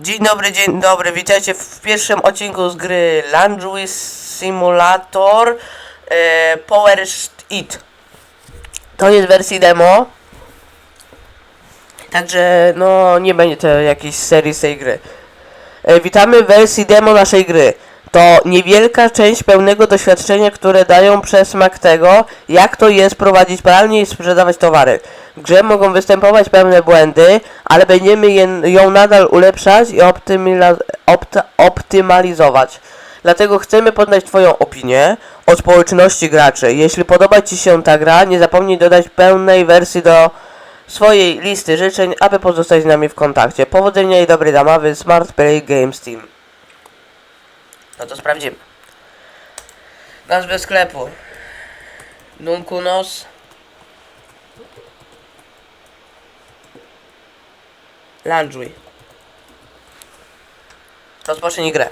Dzień dobry, dzień dobry, witajcie w pierwszym odcinku z gry Laundry Simulator e, Power It. To jest wersji demo. Także no nie będzie to jakiejś serii z tej gry. E, witamy w wersji demo naszej gry. To niewielka część pełnego doświadczenia, które dają przesmak tego, jak to jest prowadzić pralnię i sprzedawać towary. W grze mogą występować pewne błędy, ale będziemy je, ją nadal ulepszać i opt, optymalizować. Dlatego chcemy poznać Twoją opinię o społeczności graczy. Jeśli podoba Ci się ta gra, nie zapomnij dodać pełnej wersji do swojej listy życzeń, aby pozostać z nami w kontakcie. Powodzenia i dobrej zabawy Smart Play Games Team. No to sprawdzimy. Nazwę sklepu. Dunkunos. Landry. Rozpocznij grę.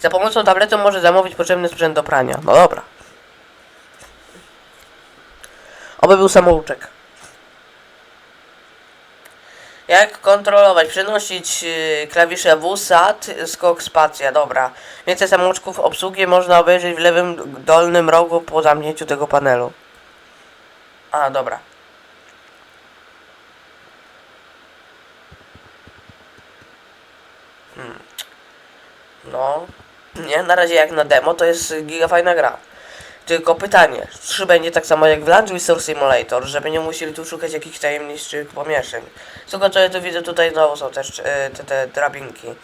Za pomocą tabletu może zamówić potrzebny sprzęt do prania. No dobra. Oby był samouczek. Jak kontrolować? Przenosić yy, klawisze W, SAT, skok, spacja. Dobra. Więcej samouczków obsługi można obejrzeć w lewym dolnym rogu po zamknięciu tego panelu. A, dobra. No. Nie, na razie jak na demo to jest giga fajna gra. Tylko pytanie, czy będzie tak samo jak w Lunch Resource Simulator, żeby nie musieli tu szukać jakichś tajemniczych pomieszczeń. Tego co ja tu widzę, tutaj znowu są też e, te, te drabinki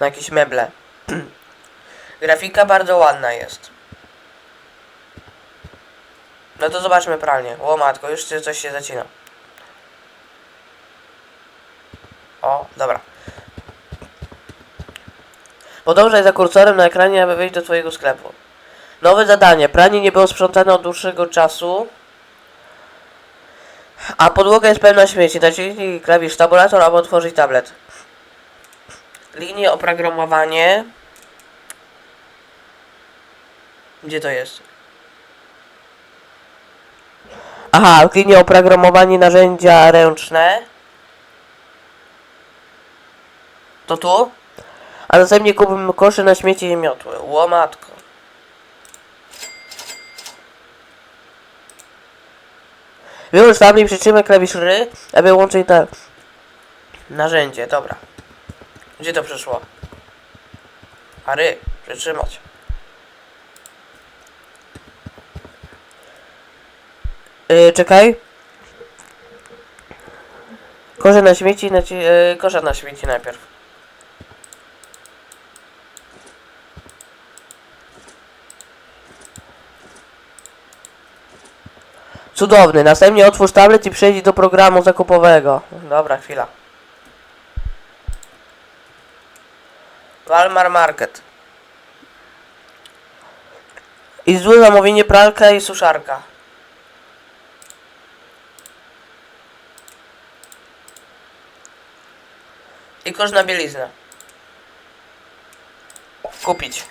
na jakieś meble. Grafika bardzo ładna jest. No to zobaczmy pralnię. O matko, już coś się zacina. O, dobra. Podążaj za kursorem na ekranie, aby wejść do twojego sklepu. Nowe zadanie. Pranie nie było sprzątane od dłuższego czasu. A podłoga jest pełna śmieci. Naciśnij klawisz tabulator, aby otworzyć tablet. Linie oprogramowanie. Gdzie to jest? Aha, linie oprogramowanie narzędzia ręczne. To tu? A następnie kupimy kosze na śmieci i miotły. Łomatko. Wyłącz tablet i przytrzymaj klawisz ry, aby łączyć na... narzędzie. Dobra. Gdzie to przyszło? A ry. Przytrzymać. Yy, czekaj. Kosze na śmieci, naci... Yy, na śmieci najpierw. Cudowny. Następnie otwórz tablet i przejdź do programu zakupowego. Dobra, chwila. Walmart Market. I złe zamówienie pralka i suszarka. I kosz na bieliznę. Kupić.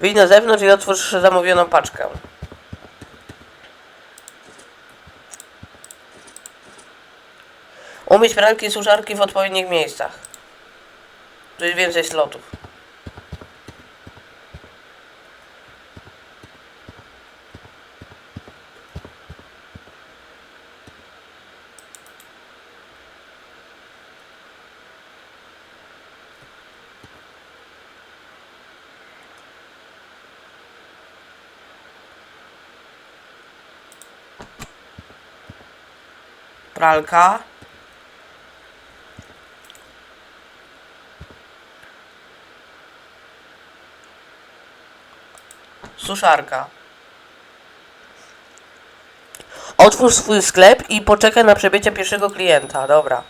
Wyjdź na zewnątrz i otwórz zamówioną paczkę. Umieść pralki i suszarki w odpowiednich miejscach. Jest więcej slotów. Pralka. Suszarka. Otwórz swój sklep i poczekaj na przybycie pierwszego klienta. Dobra.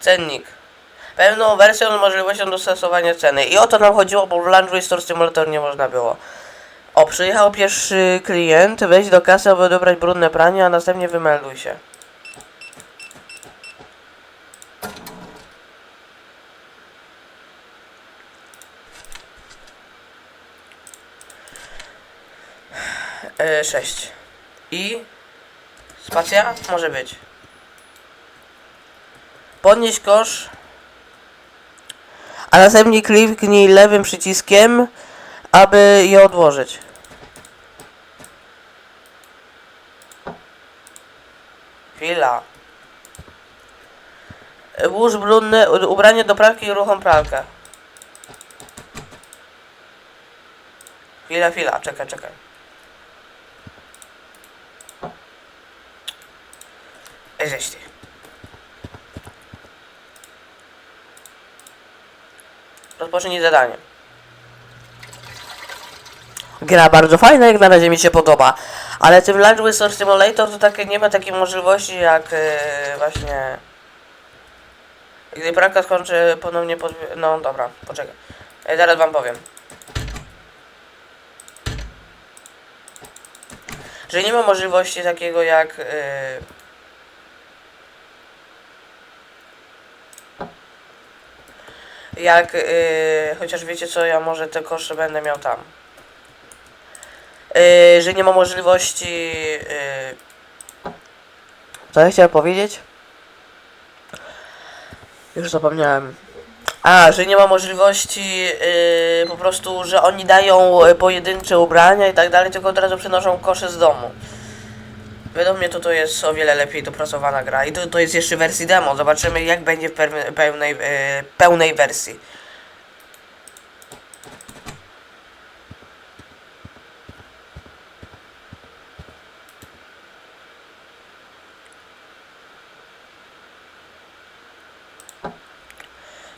Cennik. Pewną wersją z możliwością dostosowania ceny. I o to nam chodziło, bo w Laundry Store Simulator nie można było. O, przyjechał pierwszy klient, wejdź do kasy, aby odebrać brudne pranie, a następnie wymelduj się. E, 6. I spacja może być. Podnieś kosz. A następnie kliknij lewym przyciskiem, aby je odłożyć. Chwila. Włóż brudne ubranie do pralki i uruchom pralkę. Chwila, chwila, czekaj, czekaj. Żeś ty. Rozpocznij zadanie. Gra bardzo fajna, jak na razie mi się podoba. Ale tym Lunch Whistle Simulator to takie nie ma takiej możliwości jak yy, właśnie... Gdy pralka skończy ponownie. No dobra, poczekaj. Ej, zaraz wam powiem. Że nie ma możliwości takiego jak... Yy, jak yy, chociaż wiecie co, ja może te kosze będę miał tam. Yy, że nie ma możliwości. Yy... Co ja chciałem powiedzieć? Już zapomniałem. A, że nie ma możliwości yy, po prostu, że oni dają y, pojedyncze ubrania i tak dalej, tylko od razu przynoszą kosze z domu. Według mnie to to jest o wiele lepiej dopracowana gra i to, to jest jeszcze wersji demo. Zobaczymy jak będzie w pełnej, pełnej, pełnej wersji.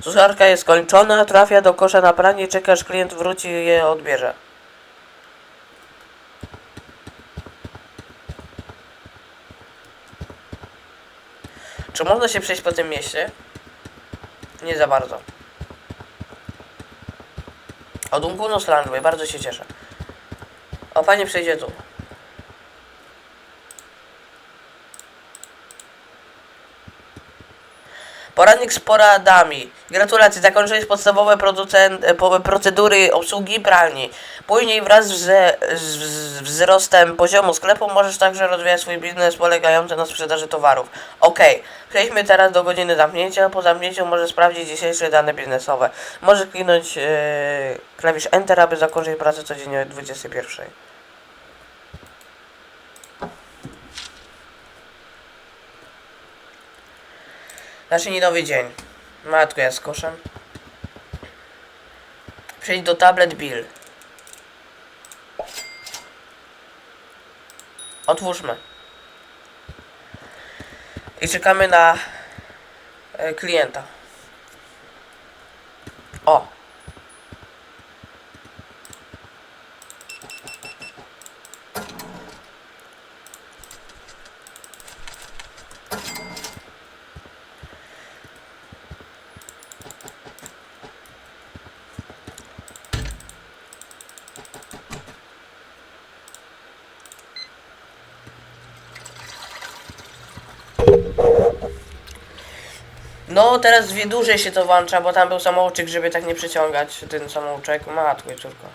Suszarka jest skończona, trafia do kosza na pranie, czeka aż klient wróci i je odbierze. Czy można się przejść po tym mieście? Nie za bardzo. Od Unguno Slandway, bardzo się cieszę. O, pani przejdzie tu. Poradnik z poradami. Gratulacje, zakończyłeś podstawowe e, procedury obsługi pralni. Później wraz z, z, wzrostem poziomu sklepu możesz także rozwijać swój biznes polegający na sprzedaży towarów. Ok, przejdźmy teraz do godziny zamknięcia. Po zamknięciu możesz sprawdzić dzisiejsze dane biznesowe. Możesz kliknąć e, klawisz Enter, aby zakończyć pracę codziennie o 21. Zacznij nowy dzień. Matko, ja z. Przejdź do tablet Bill. Otwórzmy. I czekamy na e, klienta. O! No, teraz dłużej się to włącza, bo tam był samouczek, żeby tak nie przyciągać ten samouczek. Matko i córko.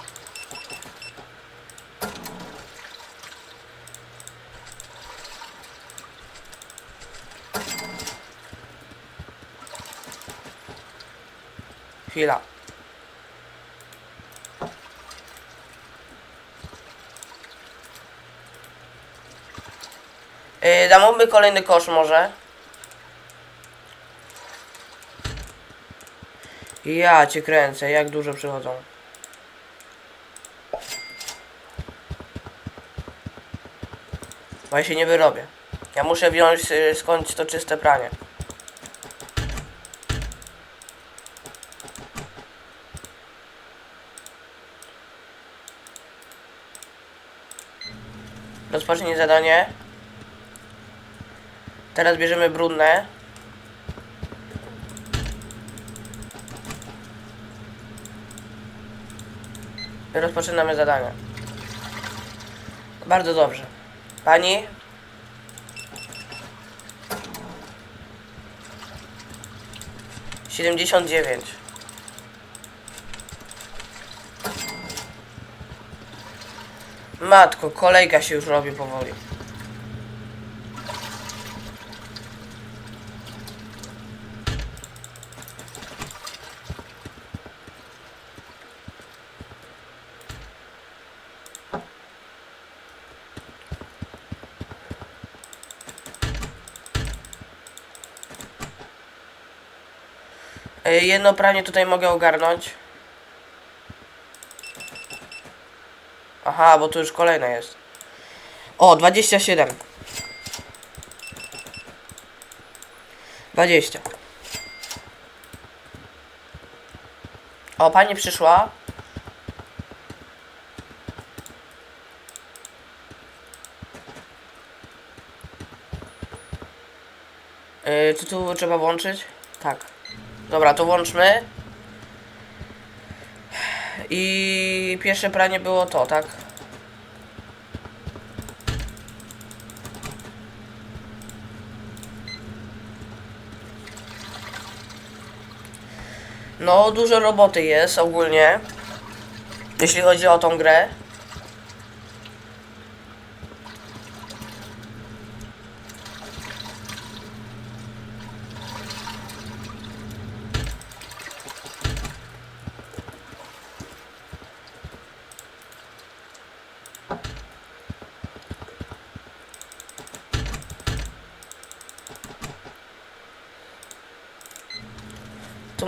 Chwila. Yy, zamówmy kolejny kosz może. Ja cię kręcę, jak dużo przychodzą. Bo ja się nie wyrobię. Ja muszę wziąć y, skądś to czyste pranie. Rozpocznij zadanie. Teraz bierzemy brudne. Rozpoczynamy zadanie. Bardzo dobrze. Pani? Siedemdziesiąt dziewięć. Matko, kolejka się już robi powoli. Jedno pranie tutaj mogę ogarnąć. Aha, bo tu już kolejne jest. O, 27. 20. O, pani przyszła. Yy, czy tu trzeba włączyć? Tak. Dobra, to włączmy. I pierwsze pranie było to, tak? No, dużo roboty jest ogólnie. Jeśli chodzi o tą grę.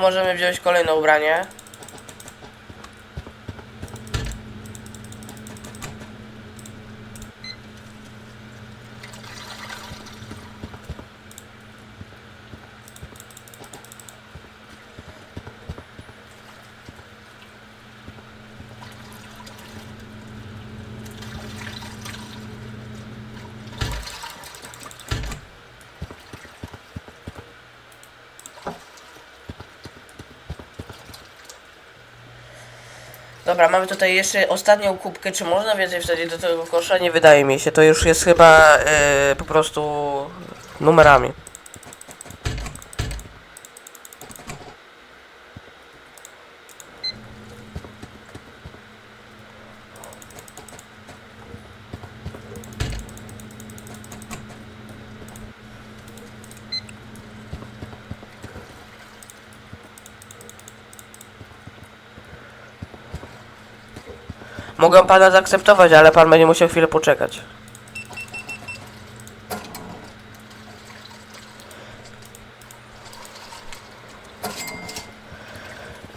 Możemy wziąć kolejne ubranie. Dobra, mamy tutaj jeszcze ostatnią kubkę. Czy można więcej wsadzić do tego kosza? Nie wydaje mi się. To już jest chyba e, po prostu numerami. Mogę pana zaakceptować, ale pan będzie musiał chwilę poczekać.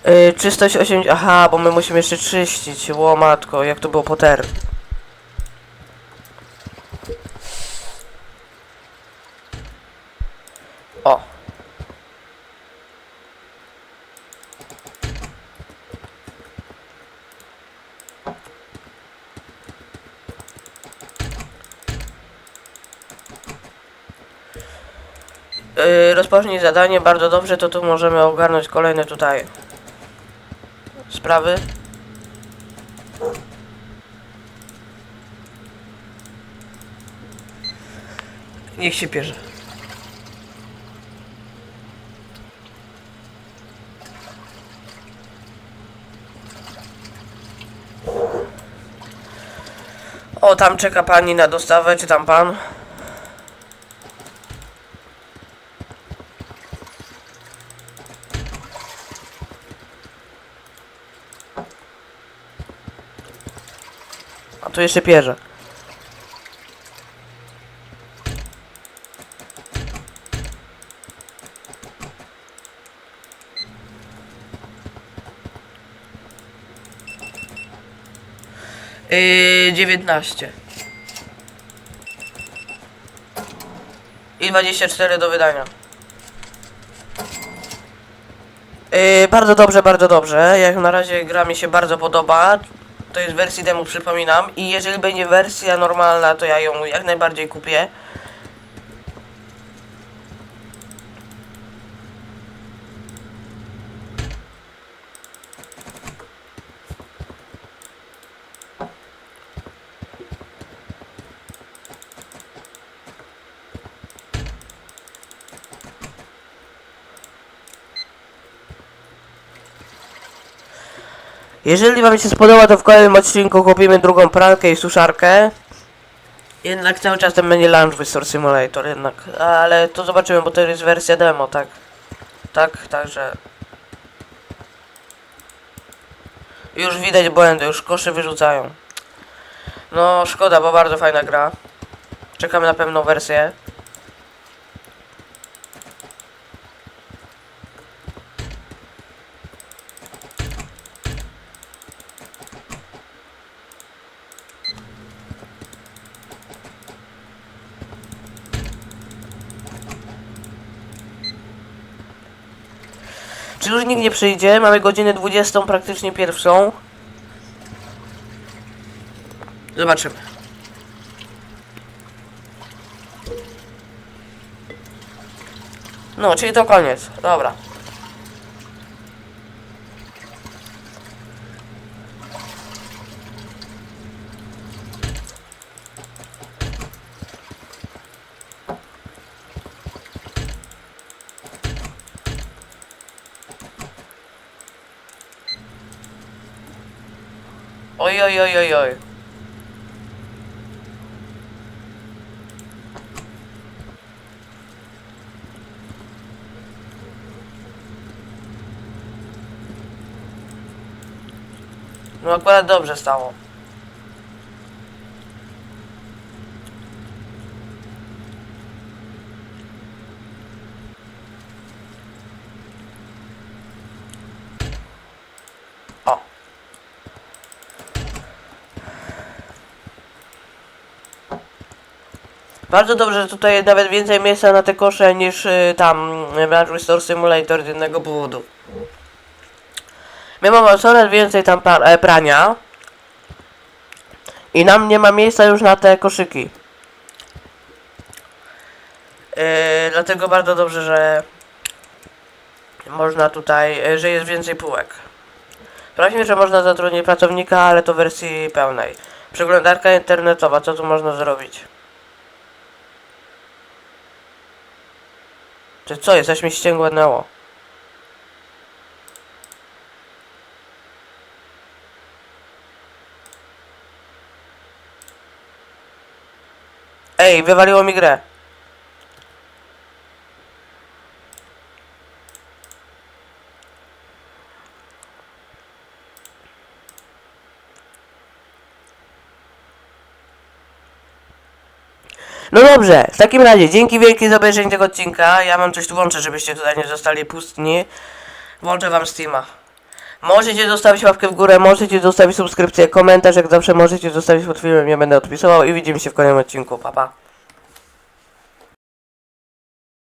Yy, czystość 8. Aha, bo my musimy jeszcze czyścić. Ło matko, jak to było poter. O. Yy, rozpocznij zadanie, bardzo dobrze, to tu możemy ogarnąć kolejne tutaj sprawy. Niech się bierze. O, tam czeka pani na dostawę, czy tam pan? Jeszcze pierze. Yy, 19. I 24 do wydania. Yy, bardzo dobrze, bardzo dobrze. Jak na razie gra mi się bardzo podoba. To jest wersji demo, przypominam. I jeżeli będzie wersja normalna, to ja ją jak najbardziej kupię. Jeżeli wam się spodoba, to w kolejnym odcinku kupimy drugą pralkę i suszarkę. Jednak cały czas ten będzie Launch Whistle Simulator jednak, ale to zobaczymy, bo to jest wersja demo, tak? Tak, także... Już widać błędy, już koszy wyrzucają. No, szkoda, bo bardzo fajna gra. Czekamy na pewną wersję. Nie przyjdzie? Mamy godzinę 20, praktycznie pierwszą. Zobaczymy. No, czyli to koniec. Dobra. Oj, oj, oj, oj. No akurat dobrze stało. Bardzo dobrze, że tutaj nawet więcej miejsca na te kosze niż y, tam y, w Ranch Store Simulator z jednego powodu. My mamy coraz więcej tam e, prania. I nam nie ma miejsca już na te koszyki. Yy, dlatego bardzo dobrze, że można tutaj, e, że jest więcej półek. Sprawdźmy, że można zatrudnić pracownika, ale to w wersji pełnej. Przeglądarka internetowa, co tu można zrobić? Czy co jest? Coś mi ściągnęło. Ej, wywaliło mi grę. No dobrze, w takim razie dzięki wielkie za obejrzenie tego odcinka. Ja mam coś tu włączę, żebyście tutaj nie zostali pustni. Włączę wam Steama. Możecie zostawić łapkę w górę, możecie zostawić subskrypcję, komentarz, jak zawsze możecie zostawić pod filmem, ja będę odpisywał i widzimy się w kolejnym odcinku. Pa, pa.